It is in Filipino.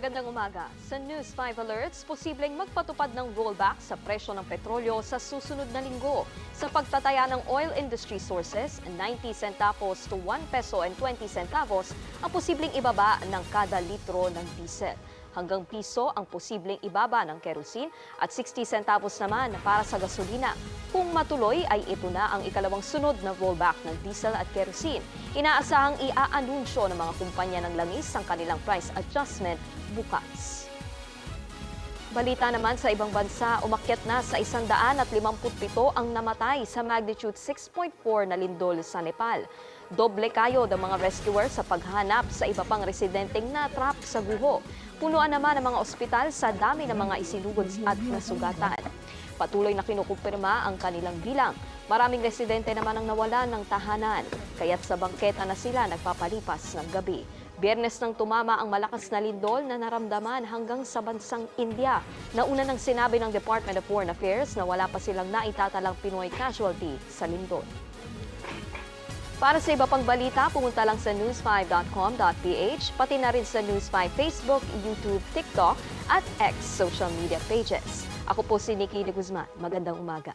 Magandang umaga. Sa News 5 Alerts, posibleng magpatupad ng rollback sa presyo ng petrolyo sa susunod na linggo. Sa pagtataya ng oil industry sources, 90 centavos to 1 peso and 20 centavos ang posibleng ibaba ng kada litro ng diesel. Hanggang piso ang posibleng ibaba ng kerosene at 60 centavos naman para sa gasolina. Kung matuloy ay ito na ang ikalawang sunod na rollback ng diesel at kerosene. Inaasahang iaanunsyo ng mga kumpanya ng langis ang kanilang price adjustment bukas. Balita naman sa ibang bansa, umakyat na sa 157 ang namatay sa magnitude 6.4 na lindol sa Nepal. Doble kayo ng mga rescuer sa paghanap sa iba pang residenteng natrap sa guho. Punuan naman ang mga ospital sa dami ng mga isinugod at nasugatan. Patuloy na kinukumpirma ang kanilang bilang. Maraming residente naman ang nawalan ng tahanan, kaya't sa bangketa na sila nagpapalipas ng gabi. Biyernes nang tumama ang malakas na lindol na naramdaman hanggang sa bansang India. Nauna nang sinabi ng Department of Foreign Affairs na wala pa silang naitatalang Pinoy casualty sa lindol. Para sa iba pang balita, pumunta lang sa news5.com.ph, pati na rin sa News5 Facebook, YouTube, TikTok at X social media pages. Ako po si Nikki de Guzman. Magandang umaga.